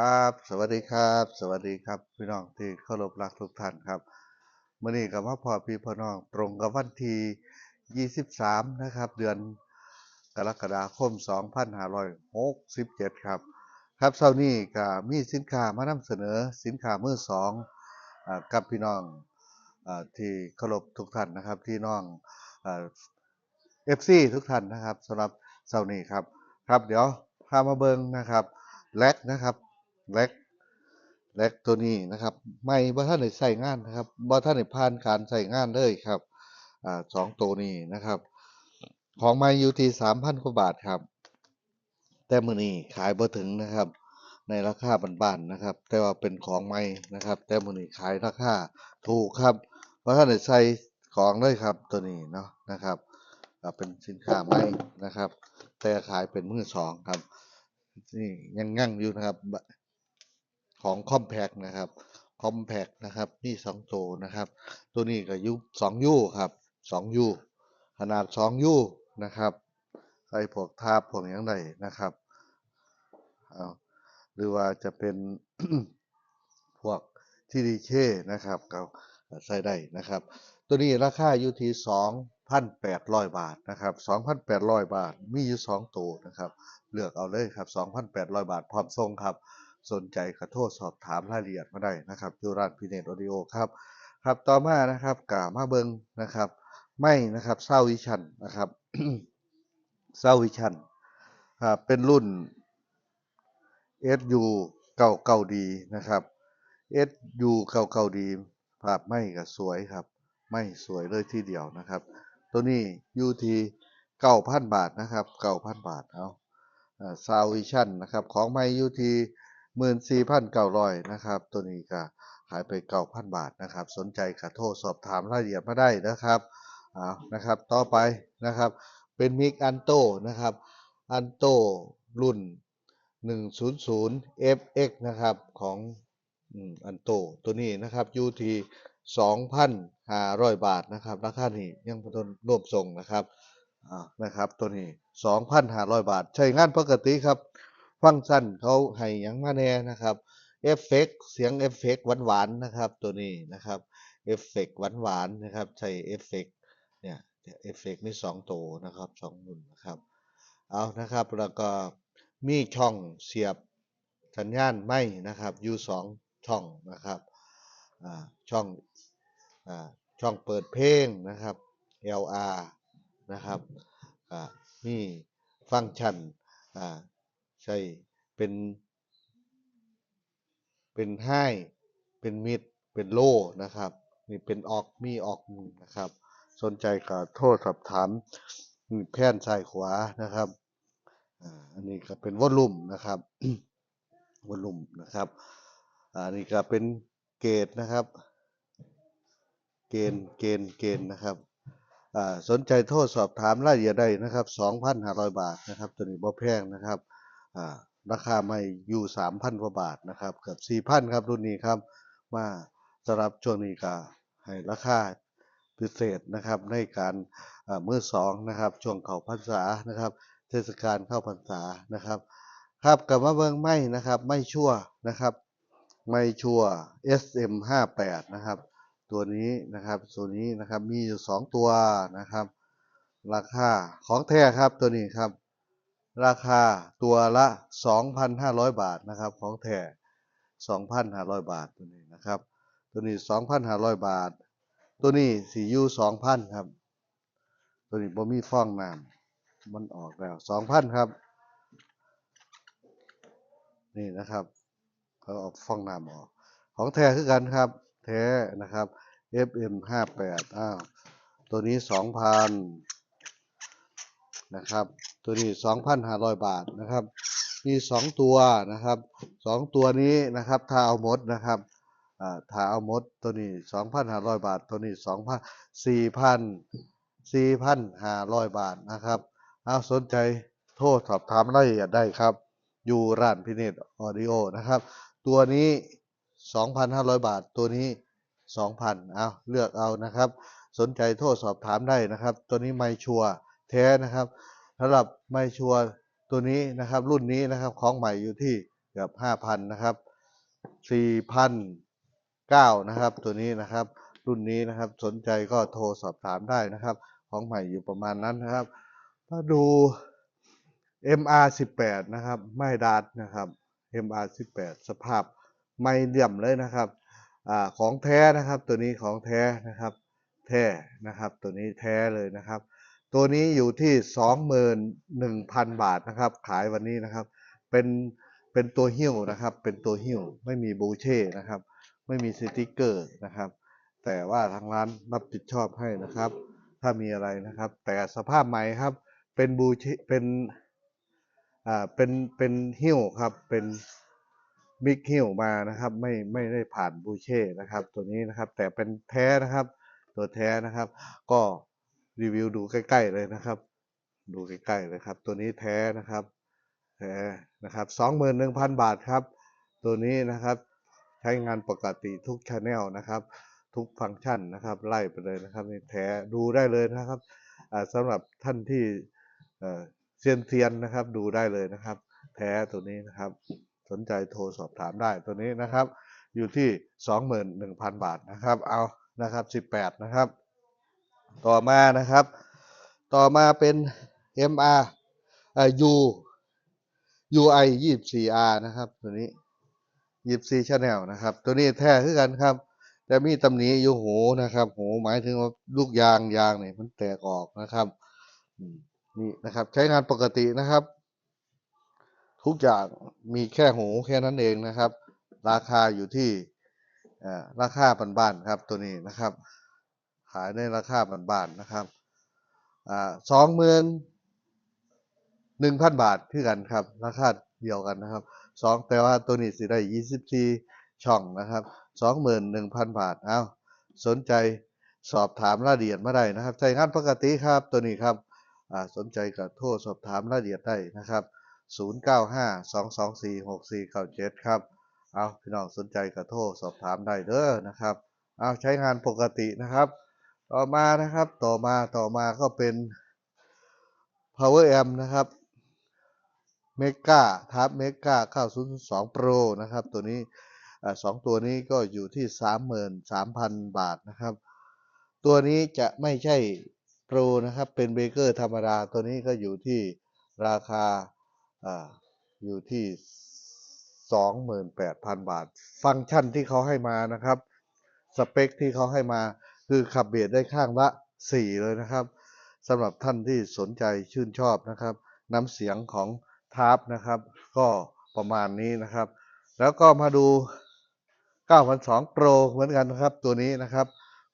ครับ สวัสดีครับ สวัสดีครับ พี่น้องที่เคารพรักทุกท่านครับมื่อนี้กับว่าพอพี่พ่อน้องตรงกับวันที่23 นะครับ เดือนกรกฎาคม 2567 ครับ ครับเช้านี้ก็มีสินค้ามานำเสนอสินค้ามือสองอกับพี่น้องอที่เคารพทุกท่านนะครับที่น้องเอฟซีทุกท่านนะครับสำหรับเช้านี้ครับ ครับเดี๋ยวพามาเบิงนะครับแลกนะครับ แล็กแล็กตัวนี้นะครับไม่บ่ท่านได้ใส่งานนะครับบ่ท่านได้ผ่านการใส่งานเลยครับอ่าสองตัวนี้นะครับ ของไม่อยู่ที่สามพันกว่าบาทครับ แต่มือนี้ขายบ่ถึงนะครับ ในราคาบ้านๆนะครับ แต่ว่าเป็นของใหม่นะครับ แต่มือนี้ขายราคาถูกครับเพราะท่านได้ใส่ของเลยครับตัวนี้เนาะนะครับเป็นสินค้าใหม่นะครับ แต่ขายเป็นมือสองครับนี่ยังงั่งอยู่นะครับ ของคอมแพกนะครับคอมแพกนะครับนี่สองตัวนะครับ ตัวนี้ก็ยุสองยูครับสองยูขนาดสองยูนะครับใส่พวกทาบพวกอย่างไรนะครับเอาหรือว่าจะเป็นพวกที่ดีเคนะครับก็ใส่ได้นะครับ ตัวนี้ราคาอยู่ที่2,800 บาทนะครับ2,800 บาทมีอยู่2ตัวนะครับ เลือกเอาเลยครับ2,800 บาทพร้อมส่งครับ สนใจขอโทษสอบถามรายละเอียดมาได้นะครับยู่ร้านพีเนตออดิโอครับครับต่อมานะครับกามาเบิงนะครับ ไม่นะครับเศร้าวิชันนะครับเศร้าวิชันครับเป็นรุ่น SU เก่าเก่าดีนะครับ SU เก่าเก่าดีภาพไม่ก็สวยครับ ไม่สวยเลยทีเดียวนะครับ ตัวนี้อยู่ที่เก้าพันบาทนะครับเก้าพันบาทเอาซาวิชั่นนะครับ ของไม่อยู่ที่ห มื่นสี่พันเก้าร้อยนะครับ ตัวนี้ก็ขายไปเก้าพันบาทนะครับ สนใจก็โทรสอบถามรายละเอียดมาได้นะครับเอานะครับ ต่อไปนะครับ เป็นมิกอันโตนะครับอันโตรุ่น 100 FX นะครับของอันโตตัวนี้นะครับอยู่ที่2,500 บาทนะครับราคานี้ยังบ่ทันรวมส่งนะครับอ่านะครับตัวนี้ 2,500 บาท ใช้งานปกติครับ ฟังก์ชันเขาให้ยังมาแน่นะครับเอฟเฟกเสียงเอฟเฟกหวานๆนะครับ ตัวนี้นะครับเอฟเฟกหวานๆนะครับ ใช้เอฟเฟกเนี่ยเอฟเฟกมีสองตัวนะครับสองรุ่นนะครับ เอานะครับ แล้วก็มีช่องเสียบสัญญาณไม่นะครับอยู่สองช่องนะครับอ่าช่องอ่าช่องเปิดเพลงนะครับ LR นะครับอ่ามีฟังก์ชันอ่า ใช่เป็น เป็นไฮเป็นมิดเป็นโลนะครับนี่เป็นออกมีออกนะครับ สนใจก็โทรสอบถามนี่แผ่นซ้ายขวานะครับอ่าอันนี้ก็เป็นวอลลุ่มนะครับวอลลุ่มนะครับอ่าอันนี้ก็เป็นเกจนะครับ เกณฑ์เกณฑ์เกณฑ์นะครับอ่าสนใจโทรสอบถามรายละเอียดได้นะครับ 2,500 บาทนะครับ ตัวนี้บ่แพงนะครับ ราคาไม่อยู่ 3,000กว่าบาทนะครับเกือบ4,000ครับรุ่นนี้ครับมาสำหรับช่วงนี้ก็ให้ราคาพิเศษนะครับในการอ่ามือสองนะครับช่วงเข้าพรรษานะครับ เทศกาลเข้าพรรษานะครับ ครับกลับมาเบิ่งไม่นะครับไม่ชั่วนะครับ ไม่ชั่ว SM58 นะครับ ตัวนี้นะครับตัวนี้นะครับมีอยู่สองตัวนะครับ ราคาของแท้ครับตัวนี้ครับ ราคาตัวละ 2,500 บาทนะครับ ของแท้2,500 บาทตัวนี้นะครับ ตัวนี้ 2,500 บาท ตัวนี้สียู2,000 ครับ ตัวนี้บ่มีฟองน้ำมันออกแล้ว 2,000 ครับ นี่นะครับเขาเอาฟองน้ำออก ของแท้คือกันครับ แท้นะครับ FM 58 อ้าว ตัวนี้ 2,000 นะครับ ตัวนี้ 2,500 บาทนะครับ มี 2 ตัวนะครับ 2 ตัวนี้นะครับถ้าเอาหมดนะครับถ้าเอาหมดตัวนี้ 2,500 บาท ตัวนี้ 2,000 4,000 4,500 บาทนะครับเอาสนใจโทรสอบถามรายละเอียดได้ครับ อยู่ร้านพิเนตออดิโอนะครับ ตัวนี้ 2,500 บาท ตัวนี้ 2,000เอาเลือกเอานะครับ สนใจโทรสอบถามได้นะครับ ตัวนี้ไม่ชัวร์แท้นะครับ สำหรับไม่ชัวร์ตัวนี้นะครับ รุ่นนี้นะครับของใหม่อยู่ที่เกือบห้าพันนะครับสี่พันเก้านะครับ ตัวนี้นะครับ รุ่นนี้นะครับสนใจก็โทรสอบถามได้นะครับ ของใหม่อยู่ประมาณนั้นนะครับมาดู MR 18 นะครับ ไม่ดัดนะครับ MR 18 สภาพไม่เลี่ยมเลยนะครับอของแท้นะครับ ตัวนี้ของแท้นะครับ แท้นะครับ ตัวนี้แท้เลยนะครับ ตัวนี้อยู่ที่ 21,000 บาทนะครับ ขายวันนี้นะครับ เป็นเป็นตัวหิ้วนะครับ เป็นตัวหิ้วไม่มีบูเช่นะครับ ไม่มีสติกเกอร์นะครับ แต่ว่าทางร้านรับผิดชอบให้นะครับ ถ้ามีอะไรนะครับ แต่สภาพใหม่ครับ เป็นบูเช่เป็นอ่าเป็นเป็นหิ้วครับ เป็นบิ๊กหิ้วมานะครับ ไม่ไม่ได้ผ่านบูเช่นะครับ ตัวนี้นะครับ แต่เป็นแท้นะครับ ตัวแท้นะครับ ก็ รีวิวดูใกล้ ๆ เลยนะครับ ดูใกล้ ๆ เลยครับ ตัวนี้แท้นะครับแท้นะครับสองหมื่นหนึ่งพันบาทครับ ตัวนี้นะครับใช้งานปกติทุกช anel นะครับ ทุกฟังก์ชันนะครับ ไล่ไปเลยนะครับนี่แท้ดูได้เลยนะครับสำหรับท่านที่เซียนเซียนๆนะครับ ดูได้เลยนะครับ แท้ตัวนี้นะครับ สนใจโทรสอบถามได้ตัวนี้นะครับ อยู่ที่สองหมื่นหนึ่งพันบาทนะครับ เอานะครับสิบแปดนะครับ ต่อมานะครับ ต่อมาเป็น MR อ่า U UI 24R นะครับ ตัวนี้ 24 Channel นะครับ ตัวนี้แท้คือกันครับ แต่มีตำหนิอยู่หูนะครับหูหมายถึงว่าลูกยางยางเนี่ยมันแตกออกนะครับนี่นะครับใช้งานปกตินะครับ ทุกอย่างมีแค่หูแค่นั้นเองนะครับ ราคาอยู่ที่ราคาบ้านๆครับตัวนี้นะครับ ขายในราคาบ้านๆนะครับสองหมื่นหนึ่งพันบาทคือกันครับ ราคาเดียวกันนะครับสองแต่ว่าตัวนี้สิได้ยี่สิบสี่ช่องนะครับสองหมื่นหนึ่งพันบาทเอาสนใจสอบถามรายละเอียดมาได้นะครับใช้งานปกติครับตัวนี้ครับอ่าสนใจก็โทรสอบถามรายละเอียดได้นะครับ 0952246497 ครับ เอาพี่น้องสนใจก็โทรสอบถามได้เด้อนะครับ เอาใช้งานปกตินะครับ ต่อมานะครับต่อมาต่อมาก็เป็น power amp นะครับเมกาทับเมกา902 Pro นะครับ ตัวนี้สองตัวนี้ก็อยู่ที่ 33,000 บาทนะครับ ตัวนี้จะไม่ใช่ Pro นะครับ เป็นเบเกอร์ธรรมดา ตัวนี้ก็อยู่ที่ราคาออยู่ที่ 28,000 บาท ฟังก์ชันที่เขาให้มานะครับ สเปคที่เขาให้มา คือขับเบียดได้ข้างละ 4 เลยนะครับสำหรับท่านที่สนใจชื่นชอบนะครับน้ำเสียงของทาร์ปนะครับ ก็ประมาณนี้นะครับ แล้วก็มาดู 9,200 Pro เหมือนกันนะครับ ตัวนี้นะครับ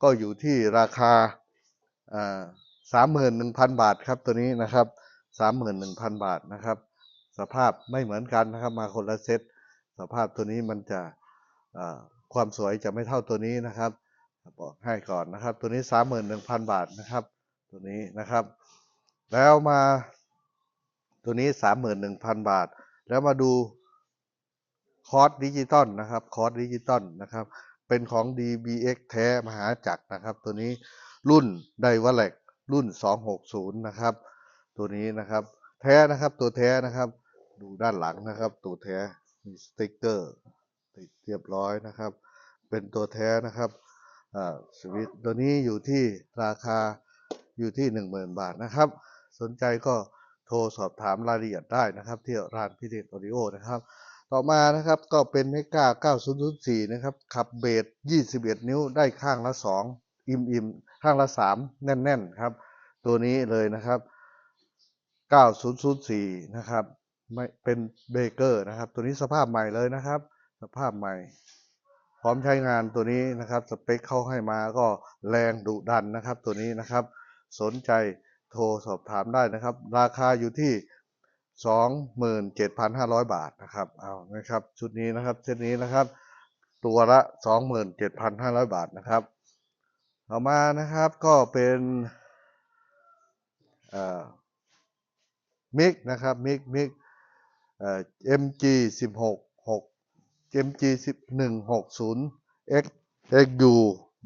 ก็อยู่ที่ราคา31,000 บาทครับตัวนี้นะครับ 31,000 บาทนะครับ สภาพไม่เหมือนกันนะครับ มาคนละเซตสภาพตัวนี้มันจะความสวยจะไม่เท่าตัวนี้นะครับ บอกให้ก่อนนะครับ ตัวนี้31,000บาทนะครับ ตัวนี้นะครับ แล้วมาตัวนี้31,000บาท แล้วมาดูคอร์สดิจิตอลนะครับคอร์สดิจิตอลนะครับ เป็นของ DBX แท้มหาจักรนะครับ ตัวนี้รุ่นไดว a เล็กรุ่น 260 นะครับ ตัวนี้นะครับ แท้นะครับตัวแท้นะครับ ดูด้านหลังนะครับ ตัวแท้มีสติกเกอร์ติดเรียบร้อยนะครับ เป็นตัวแท้นะครับ สวิตตัวนี้อยู่ที่ราคาอยู่ที่ 10,000 บาทนะครับ สนใจก็โทรสอบถามรายละเอียดได้นะครับ ที่ร้านพิเดตออดิโอนะครับ ต่อมานะครับก็เป็นเมกา9004 นะครับ ขับเบส21 นิ้วได้ข้างละ 2 อิ่มอิ่มๆข้างละ 3 แน่นๆ ครับ ตัวนี้เลยนะครับ 9004 นะครับไม่เป็นเบเกอร์นะครับ ตัวนี้สภาพใหม่เลยนะครับ สภาพใหม่ พร้อมใช้งานตัวนี้นะครับสเปคเข้าให้มาก็แรงดุดันนะครับ ตัวนี้นะครับ สนใจโทรสอบถามได้นะครับ ราคาอยู่ที่ 27,500 บาทนะครับเอานะครับชุดนี้นะครับเซตนี้นะครับ ตัวละ 27,500 บาทนะครับต่อมานะครับก็เป็นเอ่อมิกนะครับมิกมิกเอ่อ MG 16 6 MG 160 X XU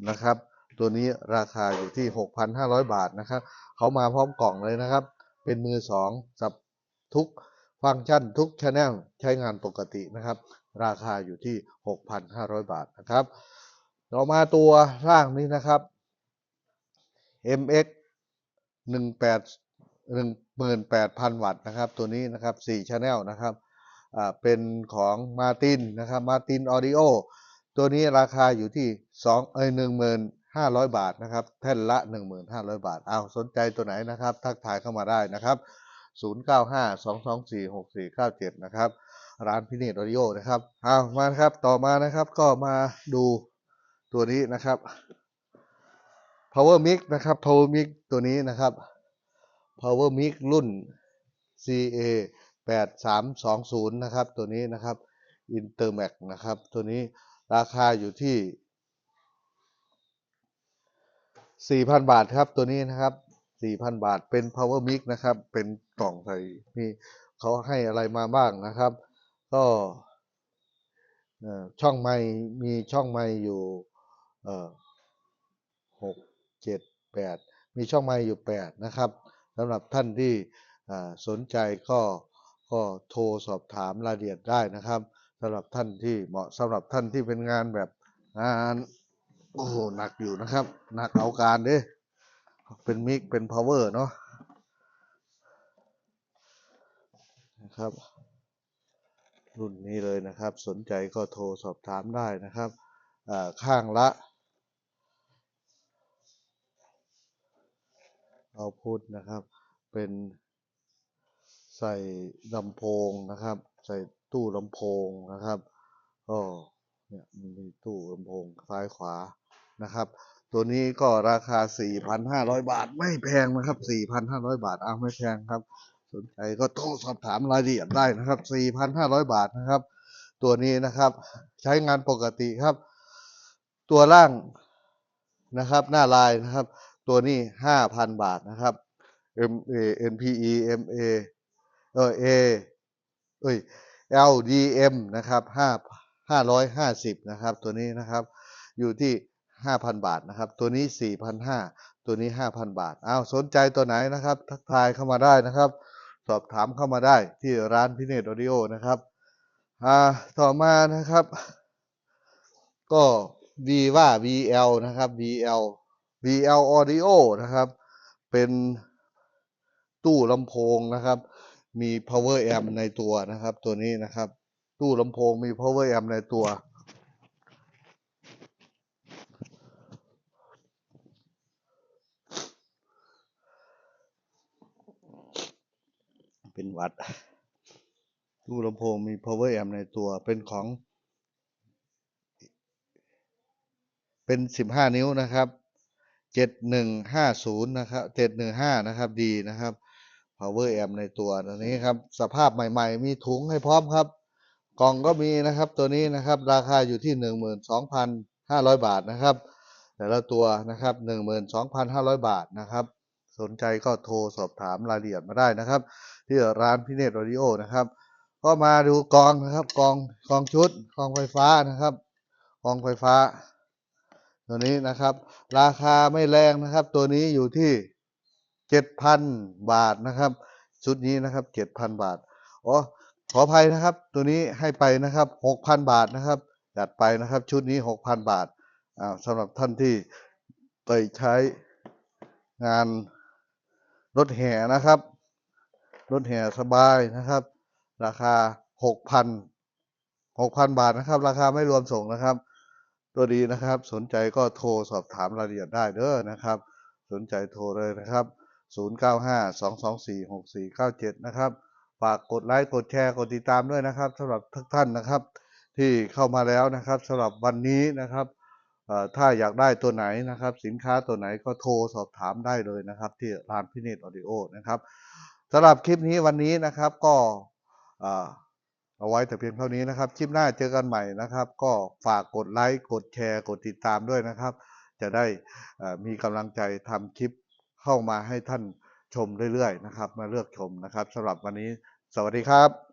นะครับ ตัวนี้ราคาอยู่ที่ 6,500 บาทนะครับ เขามาพร้อมกล่องเลยนะครับ เป็นมือสองสับทุกฟังก์ชันทุกช anel ใช้งานปกตินะครับ ราคาอยู่ที่ 6,500 บาทนะครับต่อมาตัวร่างนี้นะครับ MX 18 18,000 วัตต์นะครับ ตัวนี้นะครับ4 channel นะครับ เป็นของมาตินนะครับมาตินออดิโอตัวนี้ราคาอยู่ที่2เอ้ย15,000บาทนะครับแท่นละ 1,500 บาทเอาสนใจตัวไหนนะครับ ทักทายเข้ามาได้นะครับ 0952246497 นะครับ ร้านพิเนตออดิโอนะครับเอามาครับต่อมานะครับก็มาดูตัวนี้นะครับ Power Mix นะครับ Power Mix ตัวนี้นะครับ Power Mix รุ่น CA 8320 นะครับ ตัวนี้นะครับ Intermax นะครับ ตัวนี้ราคาอยู่ที่ 4,000 บาทครับตัวนี้นะครับ 4,000 บาทเป็น Power Mix นะครับ เป็นกล่องใส่มีเขาให้อะไรมาบ้างนะครับ ก็ช่องไมค์มีช่องไมค์อยู่เอ่อหกเจ็ดแปดมีช่องไมค์อยู่แปดนะครับสำหรับท่านที่สนใจก็ ก็โทรสอบถามรายละเอียดได้นะครับสำหรับท่านที่เหมาะสำหรับท่านที่เป็นงานแบบงานโอ้โหหนักอยู่นะครับหนักเอาการเด้เป็นมิกเป็นพาวเวอร์เนาะนะครับ รุ่นนี้เลยนะครับ สนใจก็โทรสอบถามได้นะครับข้างละเอาพุทนะครับเป็น ใส่ลำโพงนะครับ ใส่ตู้ลำโพงนะครับก็เนี่ยมันมีตู้ลำโพงซ้ายขวานะครับ ตัวนี้ก็ราคา 4,500 บาทไม่แพงนะครับ 4,500 บาทอ้าวไม่แพงครับ สนใจก็โทรสอบถามรายละเอียดได้นะครับ 4,500 บาทนะครับ ตัวนี้นะครับใช้งานปกติครับ ตัวล่างนะครับ หน้าลายนะครับ ตัวนี้ 5,000 บาทนะครับ MA NPE MA เออ A เอ้ย LDM นะครับ5 550นะครับ ตัวนี้นะครับ อยู่ที่5,000บาทนะครับ ตัวนี้4,500ตัวนี้5,000บาทอ้าวสนใจตัวไหนนะครับ ทักทายเข้ามาได้นะครับ สอบถามเข้ามาได้ที่ร้านพิเนตออดิโอนะครับอ่าต่อมานะครับ ก็ V ว่า VL นะครับ VL VL Audio นะครับ เป็นตู้ลำโพงนะครับ มี power amp ในตัวนะครับ ตัวนี้นะครับ ตู้ลำโพงมี power amp ในตัว เป็นวัด ตู้ลำโพงมี power amp ในตัวเป็นของ เป็น 15 นิ้วนะครับ 7150 นะครับ 715 นะครับดีนะครับ power amp ในตัวตัวนี้ครับ สภาพใหม่ๆ มีถุงให้พร้อมครับ กล่องก็มีนะครับตัวนี้นะครับ ราคาอยู่ที่ 12,500 บาทนะครับ แต่ละตัวนะครับ 12,500 บาทนะครับ สนใจก็โทรสอบถามรายละเอียดมาได้นะครับ ที่ร้านพิเนตออดิโอนะครับ ก็มาดูกองนะครับกองกองชุดกองไฟฟ้านะครับกองไฟฟ้า ตัวนี้นะครับ ราคาไม่แรงนะครับ ตัวนี้อยู่ที่ 7,000บาทนะครับ ชุดนี้นะครับ7,000บาทอ๋อขออภัยนะครับ ตัวนี้ให้ไปนะครับ6,000บาทนะครับจัดไปนะครับ ชุดนี้6,000บาทอ่าสำหรับท่านที่ไปใช้งานรถแห่นะครับ รถแห่สบายนะครับ ราคา6,000 6,000บาทนะครับ ราคาไม่รวมส่งนะครับ ตัวดีนะครับ สนใจก็โทรสอบถามรายละเอียดได้เด้อนะครับ สนใจโทรเลยนะครับ 0952246497 นะครับ ฝากกดไลค์กดแชร์กดติดตามด้วยนะครับสำหรับทุกท่านนะครับ ที่เข้ามาแล้วนะครับสำหรับวันนี้นะครับถ้าอยากได้ตัวไหนนะครับ สินค้าตัวไหนก็โทรสอบถามได้เลยนะครับ ที่ร้านพิเนตออดิโอนะครับสำหรับคลิปนี้วันนี้นะครับก็เอาไว้แต่เพียงเท่านี้นะครับ คลิปหน้าเจอกันใหม่นะครับ ก็ฝากกดไลค์กดแชร์ กดติดตามด้วยนะครับ จะได้มีกำลังใจทำคลิป เข้ามาให้ท่านชมเรื่อยๆนะครับ มาเลือกชมนะครับสำหรับวันนี้ สวัสดีครับ